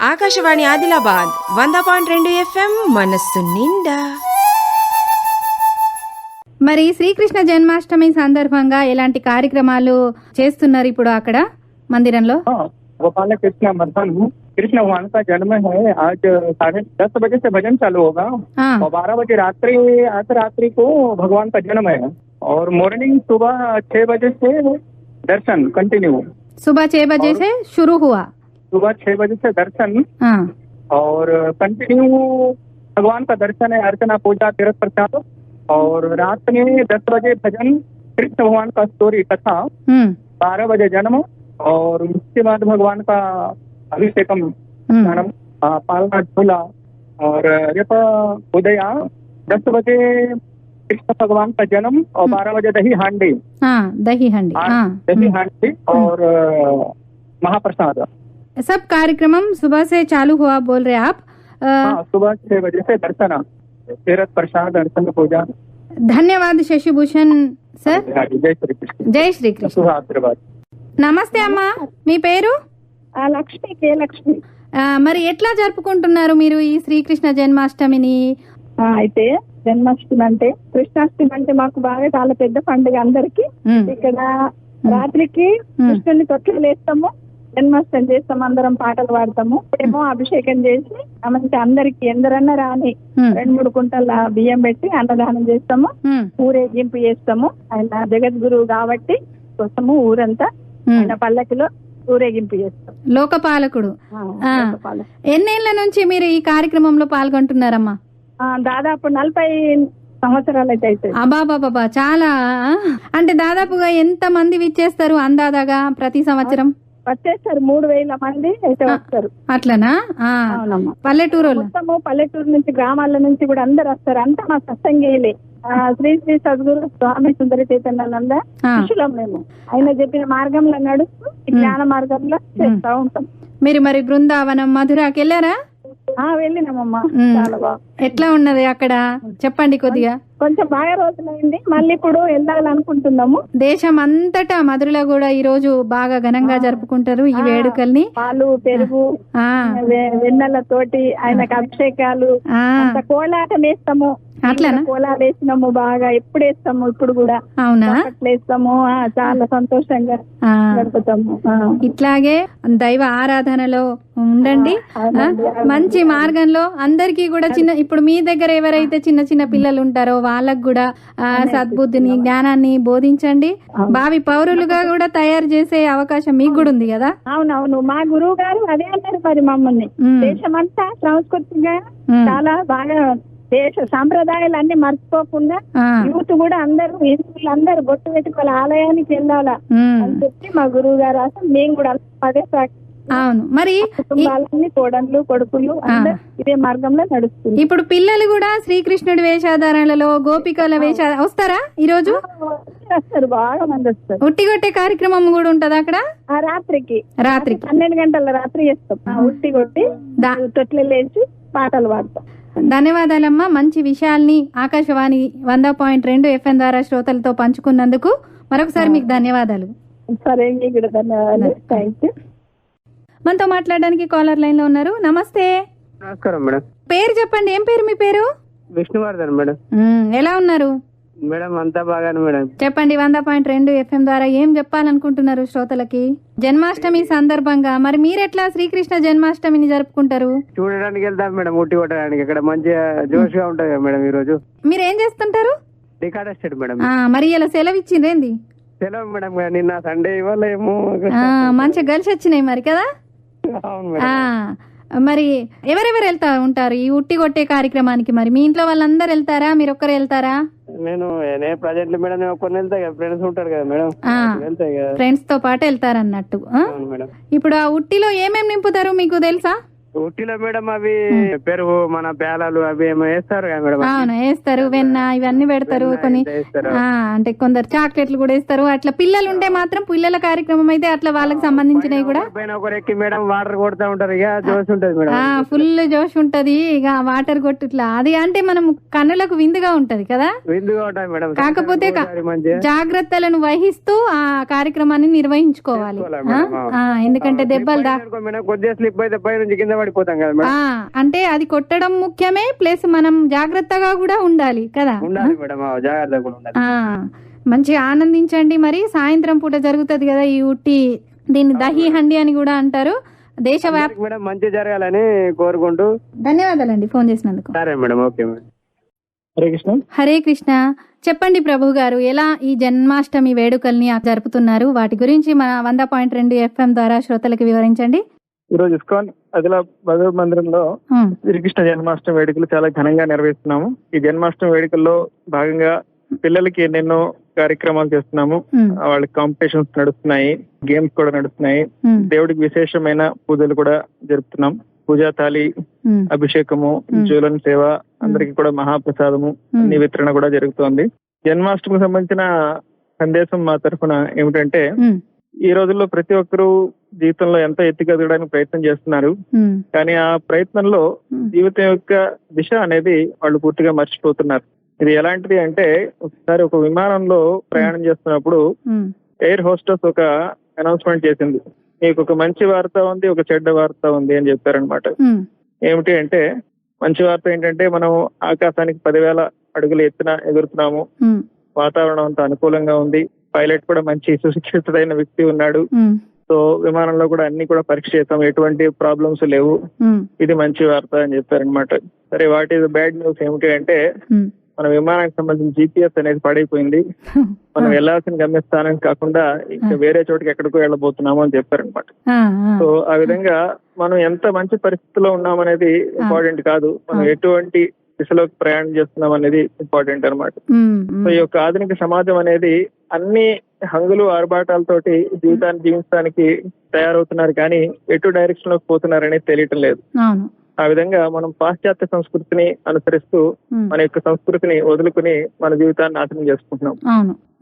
ఆకాశవాణి ఆదిలాబాద్ వంద పాయింట్ రెండు ఎఫ్ఎం మనస్సు నిండా మరి శ్రీకృష్ణ జన్మాష్టమి సందర్భంగా ఎలాంటి కార్యక్రమాలు చేస్తున్నారు ఇప్పుడు అక్కడ మందిరంలో हाँ गोपाल कृष्ण मर्दन कृष्ण भगवान का जन्म है आज साढ़े दस बजे से भजन चालू होगा ఆ, और बारह बजे रात्रि आज रात्रि को भगवान का जन्म है और मॉर्निंग सुबह छह बजे से दर्शन कंटिन्यू सुबह छह बजे से शुरू हुआ सुबह छह बजे से दर्शन। हाँ। और कंटिन्यू भगवान का दर्शन है अर्चना पूजा तीर्थ प्रसाद। और रात में दस बजे भजन कृष्ण भगवान का स्टोरी कथा। हम्म। बारह बजे जन्म और उसके बाद भगवान का अभिषेकम। हम्म। आ, पालना झूला। और रेप उदया दस बजे कृष्ण भगवान का जन्म और बारह बजे दही हांडी। हाँ दही हांडी हाँ, हाँ। दही हम्म। हांडी और महाप्रसाद। सब कार्यक्रम सुबह से चालू हुआ बोल रहे आप अ, हाँ सुबह छह बजे से दर्शन तीर्थ प्रसाद अर्चन पूजा ధన్యవాద్ శశిభూషణ్ సార్ हाँ जी, जय श्री कृष्ण జై శ్రీకృష్ణ शुभ आशीर्वाद నమస్తే అమ్మా మీ పేరు ఆ లక్ష్మి కే లక్ష్మి ఆ, మరి ఎట్లా జరుపుకుంటున్నారు మీరు ఈ శ్రీకృష్ణ జన్మాష్టమిని ఆ, అయితే జన్మాష్టమి అంటే కృష్ణాష్టమి అంటే మాకు బాగా చాలా పెద్ద పండుగ అందరికి ఉమ్, ఇక్కడ రాత్రికి కృష్ణుని తొట్లు వేస్తాము జన్మాష్టమి చేస్తాము అందరం పాటలు పాడతాము. ఇప్పుడేమో అభిషేకం చేసి మంచి అందరికి ఎందరన్నా రాని ఉమ్, రెండు మూడు కుంటల బియ్యం పెట్టి అన్నదానం చేస్తాము. ఉమ్, ఊరేగింపు చేస్తాము. ఆయన జగద్గురువు కాబట్టి కోసము ఊరంతా. ఆయన పల్లకిలో ఊరేగింపు చేస్తాం. లోకపాలకుడు. ఎన్నేళ్ళ నుంచి మీరు ఈ కార్యక్రమంలో పాల్గొంటున్నారమ్మా? దాదాపు నలభై సంవత్సరాలు అయితే అబాబాబాబా చాలా? అంటే దాదాపుగా ఎంత మంది విచ్చేస్తారు అందాదాగా ప్రతి సంవత్సరం? వచ్చేస్తారు మూడు వేల మంది అయితే వస్తారు. అట్లనా? పల్లెటూరు మొత్తము పల్లెటూరు నుంచి గ్రామాల నుంచి కూడా అందరు వస్తారు. అంతా మా సత్సంగేలే. శ్రీ శ్రీ సద్గురు స్వామి సుందర చైతన్యానంద శిష్యులం మేము. ఆయన చెప్పిన మార్గంలో నడుస్తూ జ్ఞాన మార్గంలో చేస్తా ఉంటాం. మీరు మరి బృందావనం మధురాకి వెళ్ళారా? వెళ్ళినామమ్మా. ఉమ్. చాలా బాగా. ఎట్లా ఉన్నది అక్కడ? చెప్పండి కొద్దిగా. కొంచెం బాగా రోజులైంది. మళ్ళీ ఇప్పుడు వెళ్ళాలనుకుంటున్నాము. దేశం అంతటా మధురలో కూడా ఈ రోజు బాగా ఘనంగా జరుపుకుంటారు ఈ వేడుకల్ని. పాలు పెరుగు వెన్నెలతోటి ఆయనకు అభిషేకాలు కోలాటం వేస్తాము. అట్లనా? కోలాలు వేసినాము బాగా ఎప్పుడు వేస్తాము ఇప్పుడు కూడా. అవునా? వేస్తాము చాలా సంతోషంగా గడుపుతాము. ఇట్లాగే దైవ ఆరాధనలో ఉండండి. మంచి మార్గంలో అందరికీ కూడా చిన్న ఇప్పుడు మీ దగ్గర ఎవరైతే చిన్న చిన్న పిల్లలు ఉంటారో వాళ్ళకు కూడా ఆ, సద్బుద్ధిని జ్ఞానాన్ని బోధించండి. భావి పౌరులుగా కూడా తయారు చేసే అవకాశం మీకు కూడా ఉంది కదా? అవునవును మా గురువు గారు అదే అన్నారు మరి మమ్మల్ని. దేశమంతా సంస్కృతిగా చాలా బాగా దేశ సాంప్రదాయాలు అన్ని మర్చిపోకుండా యూత్ కూడా అందరూ హిందువులు అందరూ బొట్టు పెట్టుకోవాలి ఆలయానికి వెళ్ళాలా అని చెప్పి మా గురువు గారు అసలు మేము కూడా అదే. అవును. మరి కుటుంబాలన్నీ కోడళ్ళు కొడుకులు అందరూ ఇదే మార్గంలో నడుస్తుంది ఇప్పుడు పిల్లలు కూడా శ్రీకృష్ణుడి వేషధారణలలో గోపికల వేష వస్తారా ఈ రోజు వస్తారు. బాగా మంది వస్తారు. ఉట్టిగొట్టే కార్యక్రమం కూడా ఉంటది అక్కడ? ఆ రాత్రికి. రాత్రికి. పన్నెండు గంటల రాత్రి చేస్తాం. ఆ ఉట్టి కొట్టి తొట్లు లేచి పాటలు పాడతాం. ధన్యవాదాలమ్మా. మంచి విషయాల్ని ఆకాశవాణి వంద పాయింట్ రెండు ఎఫ్ఎం ద్వారా శ్రోతలతో పంచుకున్నందుకు మరొకసారి మీకు ధన్యవాదాలు. సరే మనతో మాట్లాడడానికి కాలర్ లైన్లో ఉన్నారు. నమస్తే. నమస్కారం మేడం. పేరు చెప్పండి. ఏం పేరు మీ పేరు? విష్ణువర్ధన్ మేడం. ఎలా ఉన్నారు? మేడం అంతా బాగానే మేడం. చెప్పండి వంద పాయింట్ రెండు ఎఫ్ఎం ద్వారా ఏం చెప్పాలనుకుంటున్నారు శ్రోతలకి? జన్మాష్టమి సందర్భంగా మరి మీరెట్లా శ్రీకృష్ణ జన్మాష్టమిని జరుపుకుంటారు? చూడడానికి వెళ్తాం మేడం ఉట్టి కొట్టడానికి. ఇక్కడ మంచిగా జోష్గా ఉంటది కదా మేడం ఈ రోజు మీరు ఏం చేస్తుంటారు? రికార్డ్ ఎస్టేట్ మేడం. ఆ, మరి ఇలా సెలవు ఇచ్చిండ్రేంది సెలవు మేడం నిన్న సండే ఆ, మంచిగా కలిసి వచ్చినాయి మరి కదా? అవును ఆ మరి ఎవరెవరు వెళ్తా ఉంటారు ఈ ఉట్టి కొట్టే కార్యక్రమానికి? మరి మీ ఇంట్లో వాళ్ళందరూ వెళ్తారా? మీరు ఒక్కరు వెళ్తారా? నేను నేను ప్రజెంట్ మేడం నేను వెళ్తా కదా. ఫ్రెండ్స్ ఉంటారు కదా మేడం. ఆ. వెళ్తాయి కదా. ఫ్రెండ్స్తో పాటు వెళ్తారన్నట్టు. ఆ? అవును మేడం. ఇప్పుడు ఆ ఉట్టిలో ఏమేమి నింపుతారు మీకు తెలుసా? ఊటీలో మేడం అవి పెరుగు మన పేలాలు అవి ఏమో వేస్తారు మేడం అవును వేస్తారు. వెన్న ఇవన్నీ పెడతారు కొన్ని. అంటే కొందరు చాక్లెట్లు కూడా వేస్తారు. అట్లా పిల్లలు ఉంటే మాత్రం పిల్లల కార్యక్రమం అయితే అట్లా వాళ్ళకి సంబంధించినవి కూడా మేడం వాటర్ కొడతా ఉంటారు. ఇక జోష్ ఉంటది మేడం. ఆ ఫుల్ జోష్ ఉంటది. ఇక వాటర్ కొట్టుట్లా అది అంటే మనం కన్నులకు విందుగా ఉంటది కదా? విందుగా ఉంటాయి మేడం. కాకపోతే జాగ్రత్తలను వహిస్తూ ఆ కార్యక్రమాన్ని నిర్వహించుకోవాలి. ఎందుకంటే దెబ్బలు దా అనుకో మేడం కొద్దిగా స్లిప్ అయితే పై నుంచి కింద పడిపోతాం కదా మేడం. ఆ, అంటే అది కొట్టడం ముఖ్యమే ప్లస్ మనం జాగ్రత్తగా కూడా ఉండాలి కదా. ఉండాలి మేడం జాగ్రత్తగా కూడా ఉండాలి. ఆ మంచిగా ఆనందించండి. మరి సాయంత్రం పూట జరుగుతుంది కదా ఈ ఉట్టి దీన్ని దహి హండి అని కూడా అంటారు. దేశవ్యాప్త మేడం మంచి జరగాలని కోరుకుంటూ ధన్యవాదాలండి ఫోన్ చేసినందుకు. సరే madam okay madam. Hare Krishna. Hare Krishna. చెప్పండి ప్రభు గారు ఎలా ఈ జన్మాష్టమి వేడుకల్ని జరుపుతున్నారు? వాటి గురించి మన వంద పాయింట్ రెండు ఎఫ్ఎం ద్వారా శ్రోతలకు వివరించండి. ఈ రోజు ఇస్కాన్ ఆదిలాబాద్ మందిరంలో శ్రీకృష్ణ జన్మాష్టమి వేడుకలు చాలా ఘనంగా నిర్వహిస్తున్నాము. ఈ జన్మాష్టమి వేడుకల్లో భాగంగా పిల్లలకి ఎన్నెన్నో కార్యక్రమాలు చేస్తున్నాము. వాళ్ళకి కాంపిటీషన్స్ నడుస్తున్నాయి. గేమ్స్ కూడా నడుస్తున్నాయి. దేవుడికి విశేషమైన పూజలు కూడా జరుపుతున్నాం. పూజా ఉమ్, అభిషేకము. జ్వలన సేవ అందరికి కూడా మహాప్రసాదము అన్ని వితరణ కూడా జరుగుతోంది. జన్మాష్టమికి సంబంధించిన సందేశం మా తరఫున ఏమిటంటే ఈ రోజుల్లో ప్రతి ఒక్కరూ జీవితంలో ఎంతో ఎత్తుకెదగడానికి ప్రయత్నం చేస్తున్నారు. కానీ ఆ ప్రయత్నంలో జీవితం యొక్క దిశ అనేది వాళ్ళు పూర్తిగా మర్చిపోతున్నారు. ఇది ఎలాంటిది అంటే ఒకసారి ఒక విమానంలో ప్రయాణం చేస్తున్నప్పుడు ఎయిర్ హోస్టెస్ ఒక అనౌన్స్మెంట్ చేసింది. మీకు ఒక మంచి వార్త ఉంది ఒక చెడ్డ వార్త ఉంది అని చెప్పారనమాట ఏమిటి అంటే మంచి వార్త ఏంటంటే మనం ఆకాశానికి పదివేల అడుగులు ఎత్తున ఎగురుతున్నాము. వాతావరణం అంతా అనుకూలంగా ఉంది. పైలట్ కూడా మంచి సుశిక్షితుడైన వ్యక్తి ఉన్నాడు. సో విమానంలో కూడా అన్ని కూడా పరీక్ష చేస్తాం. ఎటువంటి ప్రాబ్లమ్స్ లేవు. ఇది మంచి వార్త అని చెప్పారనమాట సరే వాట్ ఈస్ బ్యాడ్ న్యూస్ ఏమిటి అంటే. మన విమానానికి సంబంధించిన జీపీఎస్ అనేది పడైపోయింది. మనం వెళ్ళాల్సిన గమ్యస్థానం కాకుండా ఇంకా వేరే చోటుకి ఎక్కడికో వెళ్ళబోతున్నాము అని చెప్పారనమాట సో ఆ విధంగా మనం ఎంత మంచి పరిస్థితిలో ఉన్నామనేది ఇంపార్టెంట్ కాదు. మనం ఎటువంటి దిశలోకి ప్రయాణం చేస్తున్నాం అనేది ఇంపార్టెంట్ అనమాట సో ఈ యొక్క ఆధునిక సమాజం అనేది అన్ని హంగులు ఆర్భాటాలతోటి జీవితాన్ని జీవించడానికి తయారవుతున్నారు కానీ ఎటు డైరెక్షన్లోకి పోతున్నారు అనేది తెలియటం లేదు. ఆ విధంగా మనం పాశ్చాత్య సంస్కృతిని అనుసరిస్తూ మన యొక్క సంస్కృతిని వదులుకుని మన జీవితాన్ని నాశనం చేసుకుంటున్నాం.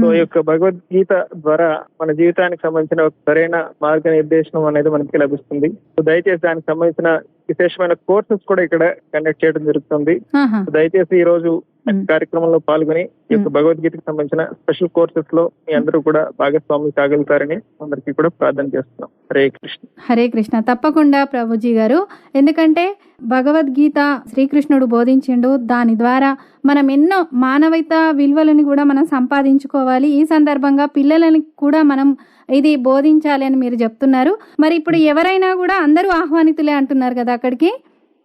సో ఈ యొక్క భగవద్గీత ద్వారా మన జీవితానికి సంబంధించిన ఒక సరైన మార్గనిర్దేశనం అనేది మనకి లభిస్తుంది. సో దయచేసి దానికి సంబంధించిన విశేషమైన కోర్సెస్ కూడా ఇక్కడ కండక్ట్ చేయడం జరుగుతుంది. దయచేసి ఈ రోజు. కార్యక్రమంలో పాల్గొని ఈ యొక్క భగవద్గీతకు సంబంధించిన స్పెషల్ కోర్సెస్లో మీ అందరూ కూడా భాగస్వాములు కాగలుగుతారని అందరికీ కూడా ప్రార్థన చేస్తున్నాం. హరే కృష్ణ. హరే కృష్ణ. తప్పకుండా ప్రభుజీ గారు. ఎందుకంటే భగవద్గీత శ్రీకృష్ణుడు బోధించిండు. దాని ద్వారా మనం ఎన్నో మానవత విలువలను కూడా మనం సంపాదించుకోవాలి. ఈ సందర్భంగా పిల్లలని కూడా మనం ఇది బోధించాలి అని మీరు చెప్తున్నారు. మరి ఇప్పుడు ఎవరైనా కూడా అందరూ ఆహ్వానితులే అంటున్నారు కదా అక్కడికి?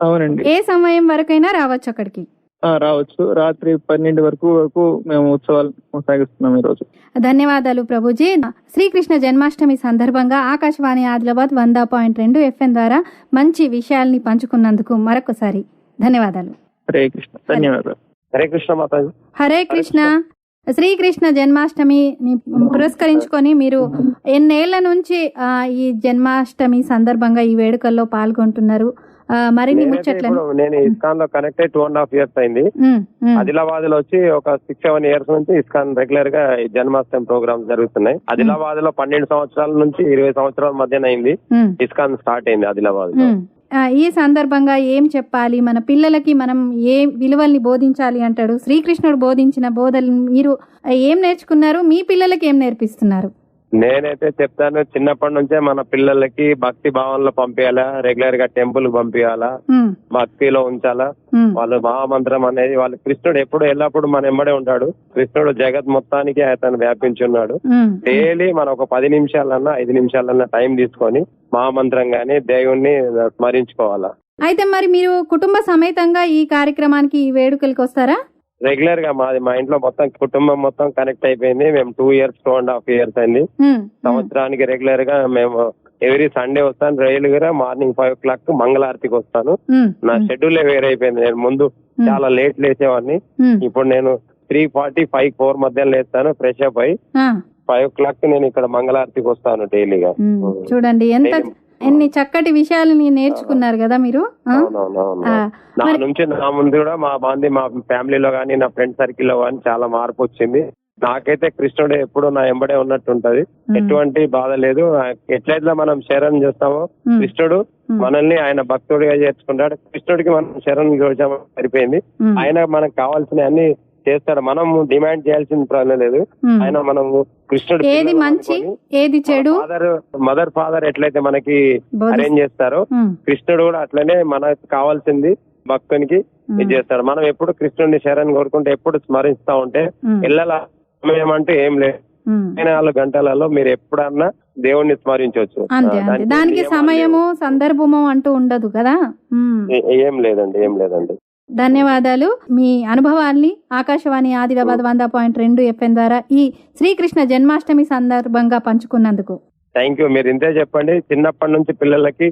అవునండి. ఏ సమయం వరకైనా రావచ్చు అక్కడికి? ఆ, రావచ్చు. రాత్రి పన్నెండు వరకు వరకు మేము ఉత్సవాలు కొనసాగిస్తున్నాం ఈ రోజు ధన్యవాదాలు ప్రభుజీ. శ్రీకృష్ణ జన్మాష్టమి సందర్భంగా ఆకాశవాణి ఆదిలాబాద్ వంద పాయింట్ రెండు ఎఫ్ఎం ద్వారా మంచి విషయాల్ని పంచుకున్నందుకు మరొకసారి ధన్యవాదాలు. హరే కృష్ణ. ధన్యవాదాలు. హరే కృష్ణ మాతాజీ. హరే కృష్ణ. శ్రీకృష్ణ జన్మాష్టమిని పురస్కరించుకొని మీరు ఎన్నేళ్ళ నుంచి ఈ జన్మాష్టమి సందర్భంగా ఈ వేడుకల్లో పాల్గొంటున్నారు. మరిన్ని ముచ్చట్లను నేను ఇస్కాన్లో కనెక్ట్ అయ్యి టూ అండ్ హాఫ్ ఇయర్స్ అయింది. ఆదిలాబాద్లో వచ్చి ఒక సిక్స్ సెవెన్ ఇయర్స్ నుంచి ఇస్కాన్ రెగ్యులర్గా జన్మాష్టమి ప్రోగ్రామ్స్ జరుగుతున్నాయి. ఆదిలాబాద్లో పన్నెండు సంవత్సరాల నుంచి ఇరవై సంవత్సరాల మధ్యన అయింది. ఇస్కాన్ స్టార్ట్ అయింది ఆదిలాబాద్లో ఈ సందర్భంగా ఏం చెప్పాలి? మన పిల్లలకి మనం ఏ విలువల్ని బోధించాలి అంటాడు? శ్రీకృష్ణుడు బోధించిన బోధలు మీరు ఏం నేర్చుకున్నారు? మీ పిల్లలకి ఏం నేర్పిస్తున్నారు? నేనైతే చెప్తాను చిన్నప్పటి నుంచే మన పిల్లలకి భక్తి భావనలో పంపించాలా రెగ్యులర్గా టెంపుల్ పంపించాలా భక్తిలో ఉంచాలా. వాళ్ళు మహామంత్రం అనేది వాళ్ళు కృష్ణుడు ఎప్పుడు ఎల్లప్పుడు మన ఎంబడే ఉంటాడు. కృష్ణుడు జగత్ మొత్తానికి అతను వ్యాపించి ఉన్నాడు. ఉమ్, డైలీ మనం ఒక పది నిమిషాలన్నా ఐదు నిమిషాలన్నా టైం తీసుకొని మహామంత్రం గాని దేవుణ్ణి స్మరించుకోవాలా. అయితే మరి మీరు కుటుంబ సమేతంగా ఈ కార్యక్రమానికి ఈ వేడుకలకు వస్తారా? రెగ్యులర్గా మాది మా ఇంట్లో మొత్తం కుటుంబం మొత్తం కనెక్ట్ అయిపోయింది. మేము two years two and. Half years అయింది సంవత్సరానికి రెగ్యులర్గా మేము ఎవ్రీ సండే వస్తాను రైలుగా మార్నింగ్ ఫైవ్ ఓ క్లాక్ మంగళారతికి వస్తాను. ఉమ్, నా షెడ్యూల్ వేరైపోయింది నేను ముందు ఉమ్, చాలా లేట్ లేచేవాడిని. ఇప్పుడు నేను త్రీ ఫార్టీ ఫైవ్ ఫోర్ మధ్య లేస్తాను ఫ్రెష్ అప్ అయి ఫైవ్ ఓ క్లాక్ నేను ఇక్కడ మంగళారతికి వస్తాను డైలీగా చూడండి ఎంత ఎన్ని చక్కటి విషయాలని నేర్చుకున్నారు కదా మీరు నా నుంచి నా ముందు కూడా మా బాంది మా ఫ్యామిలీలో కానీ నా ఫ్రెండ్ సర్కిల్లో కానీ చాలా మార్పు వచ్చింది. నాకైతే కృష్ణుడు ఎప్పుడు నా ఎంబడే ఉన్నట్టు ఉంటది ఎటువంటి బాధ లేదు. ఎట్లయితే మనం శరణ్ చేస్తామో కృష్ణుడు మనల్ని ఆయన భక్తుడిగా చేర్చుకుంటాడు. కృష్ణుడికి మనం శరణ్ చూసామో సరిపోయింది. ఆయన మనకు కావాల్సిన అన్ని చేస్తాడు మనం డిమాండ్ చేయాల్సిన ప్రాబ్లం లేదు. ఆయన మనం కృష్ణుడు ఏది మంచి? ఏది చెడు? ఫాదర్ మదర్ ఫాదర్ ఎట్లయితే మనకి అరేంజ్ చేస్తారో కృష్ణుడు కూడా అట్లనే మనకు కావాల్సింది భక్తునికి ఇది చేస్తాడు మనం ఎప్పుడు కృష్ణుడిని శరణ్ కోరుకుంటే ఎప్పుడు స్మరిస్తా ఉంటే ఇళ్ళ సమయం అంటే ఏం లేదు. నాలుగు గంటలలో మీరు ఎప్పుడన్నా దేవుణ్ణి స్మరించవచ్చు. దానికి సమయము సందర్భము అంటూ ఉండదు కదా? ఏం లేదండి ఏం లేదండి. ధన్యవాదాలు. మీ అనుభవాల్ని ఆకాశవాణి ఆదిలాబాద్ వంద పాయింట్ రెండు ఎఫ్ఎం ద్వారా ఈ శ్రీకృష్ణ జన్మాష్టమి సందర్భంగా పంచుకున్నందుకు. థ్యాంక్ యూ మీరు ఇంతే చెప్పండి. చిన్నప్పటి నుంచి పిల్లలకి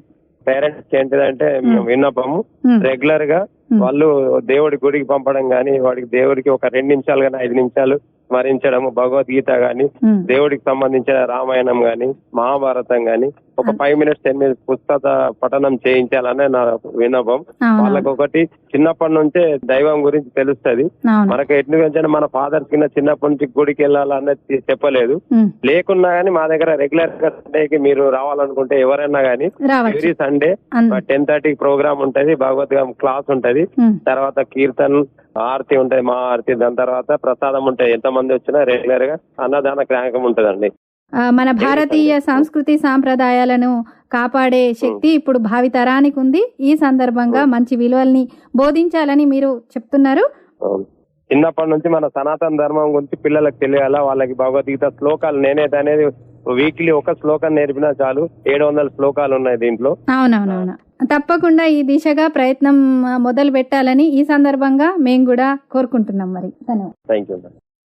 పేరెంట్స్ ఏంటిదంటే మేము. విన్నపము. రెగ్యులర్గా వాళ్ళు దేవుడి గుడికి పంపడం గాని వాడికి దేవుడికి ఒక రెండు నిమిషాలు గాని ఐదు నిమిషాలు స్మరించడము భగవద్గీత గాని దేవుడికి సంబంధించిన రామాయణం గాని మహాభారతం గాని ఒక ఫైవ్ మినిట్స్ టెన్ మినిట్స్ పుస్తక పఠనం చేయించాలనే నా విన్నపం. అవును, వాళ్ళకి ఒకటి చిన్నప్పటి నుంచే దైవం గురించి తెలుస్తది. మనకు ఎందుకంటే మన ఫాదర్ కింద చిన్నప్పటి నుంచి గుడికి వెళ్ళాలన్నది చెప్పలేదు. లేకున్నా గానీ మా దగ్గర రెగ్యులర్గా సండేకి మీరు రావాలనుకుంటే ఎవరైనా గానీ ఎవ్రీ సండే టెన్ థర్టీకి ప్రోగ్రామ్ ఉంటది భగవద్గీత క్లాస్ ఉంటది. తర్వాత కీర్తన్ ఆరతి ఉంటది మా ఆరతి. దాని తర్వాత ప్రసాదం ఉంటాయి. ఎంత మంది వచ్చినా రెగ్యులర్గా అన్నదాన క్రాంకం ఉంటదండి. మన భారతీయ సంస్కృతి సాంప్రదాయాలను కాపాడే శక్తి ఇప్పుడు భావితరానికి ఉంది. ఈ సందర్భంగా మంచి విలువల్ని బోధించాలని మీరు చెప్తున్నారు. చిన్నప్పటి నుంచి మన సనాతన ధర్మం గురించి పిల్లలకు తెలియాలా? వాళ్ళకి భగవద్గీత శ్లోకాలు నేనైతే అనేది వీక్లీ ఒక శ్లోకం నేర్పినా చాలు. ఏడు వందల శ్లోకాలు ఉన్నాయి దీంట్లో. అవునవునవును. తప్పకుండా ఈ దిశగా ప్రయత్నం మొదలు పెట్టాలని ఈ సందర్భంగా మేము కూడా కోరుకుంటున్నాం మరి. ధన్యవాదాలు.